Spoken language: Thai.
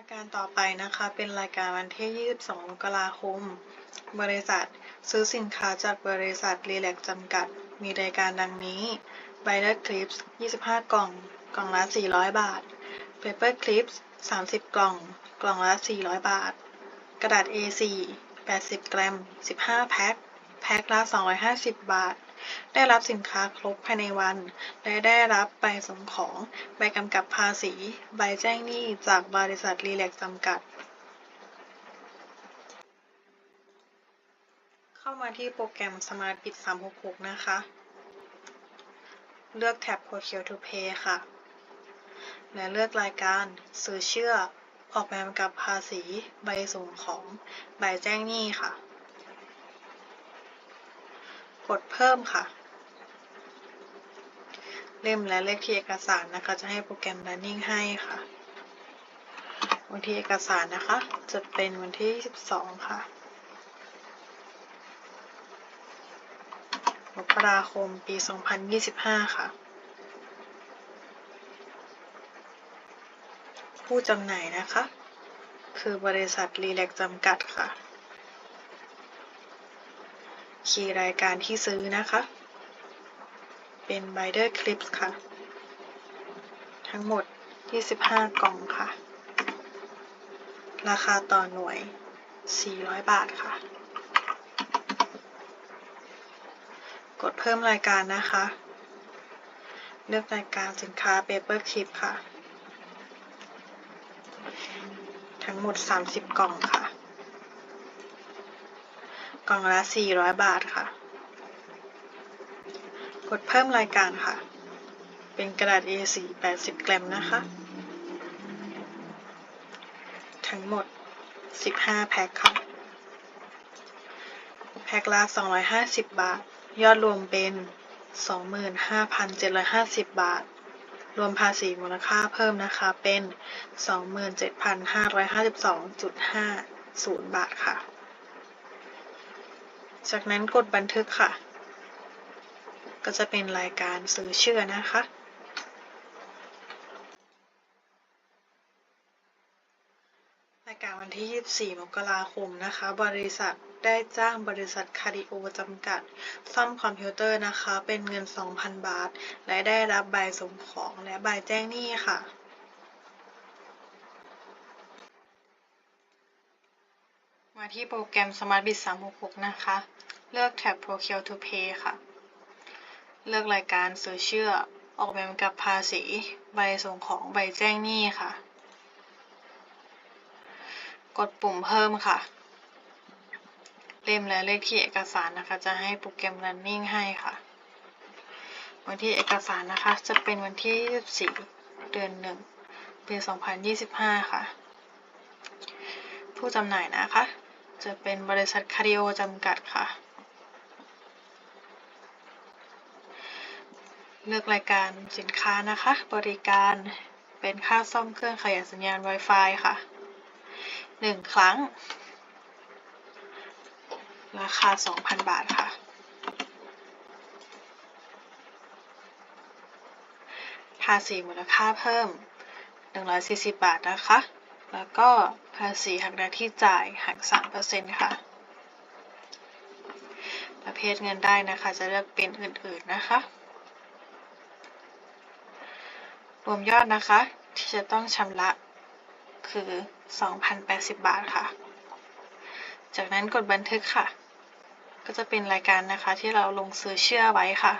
รายการต่อไปนะคะ เป็นรายการวันที่ 22 มกราคม บริษัท ซื้อสินค้าจากบริษัทรีแลกจำกัด มีรายการดังนี้ b i d e r Clips 25 กล่อง กล่องละ 400 บาท Paper Clips 30 กล่อง กล่องละ 400 บาท กระดาษ A4 80 กรัม 15 แพ็ค แพ็คละ 250 บาท ได้รับสินค้าครบภายในวัน และได้รับใบส่งของ ใบกำกับภาษี ใบแจ้งหนี้จากบริษัทรีแลกจำกัด เข้ามาที่โปรแกรม Smart Bit 366 นะคะ เลือกแท็บ Procure to Pay ค่ะ และเลือกรายการซื้อเชื่อ ออกแบบกำกับภาษี ใบส่งของ ใบแจ้งหนี้ค่ะ กดเพิ่มค่ะ เล่มและเลขที่เอกสารนะคะ จะให้โปรแกรม running ให้ค่ะ วันที่เอกสารนะคะ จะเป็นวันที่ 12 ค่ะมกราคมปี 2025 ค่ะ ผู้จำหน่ายนะคะ คือบริษัทรีแลกจำกัดค่ะ คีย์รายการที่ซื้อนะคะ เป็น Binder Clips ค่ะ ทั้งหมด 25 กล่องค่ะ ราคาต่อหน่วย 400 บาทค่ะ กดเพิ่มรายการนะคะ เลือกรายการสินค้า Paper Clip ค่ะ ทั้งหมด 30 กล่องค่ะ กล่องละ400บาทค่ะ กดเพิ่มรายการค่ะ เป็นกระดาษ A4 80 กรัมนะคะ ทั้งหมด 15 แพ็คค่ะ แพ็คละ250 บาท ยอดรวมเป็น 25,750 บาทรวมภาษีมูลค่าเพิ่มนะคะเป็น 27,552.50 บาทค่ะ จากนั้นกดบันทึกค่ะ ก็จะเป็นรายการซื้อเชื่อนะคะ รายการวันที่ 24 มกราคมนะคะ บริษัทได้จ้างบริษัทคาริโอจำกัด ซ่อมคอมพิวเตอร์นะคะ เป็นเงิน 2,000 บาท และได้รับใบส่งของและใบแจ้งหนี้ค่ะ มาที่โปรแกรม Smart Bit 366 นะคะ เลือกแท็บ Procure to Pay ค่ะ เลือกรายการซื้อเชื่อ ออกแบบกับภาษี ใบส่งของ ใบแจ้งหนี้ค่ะ กดปุ่มเพิ่มค่ะ เล่มและเลขที่เอกสารนะคะ จะให้โปรแกรม running ให้ค่ะ วันที่เอกสารนะคะ จะเป็นวันที่ 24 เดือน 1 ปี 2025 ค่ะผู้จำหน่ายนะคะ จะเป็นบริษัทคาริโอจำกัดค่ะ เลือกรายการสินค้านะคะ บริการเป็นค่าซ่อมเครื่องขยายสัญญาณ Wi-Fi ค่ะ 1 ครั้ง ราคา 2,000 บาทค่ะ ภาษีมูลค่าเพิ่ม 140 บาทนะคะ แล้วก็ ภาษีหักหน้าที่จ่ายหัก 3%ค่ะ ประเภทเงินได้นะคะ จะเลือกเป็นอื่นๆนะคะ รวมยอดนะคะ ที่จะต้องชำระคือ 2,080 บาทค่ะ จากนั้นกดบันทึกค่ะ ก็จะเป็นรายการนะคะที่เราลงซื้อเชื่อไว้ค่ะ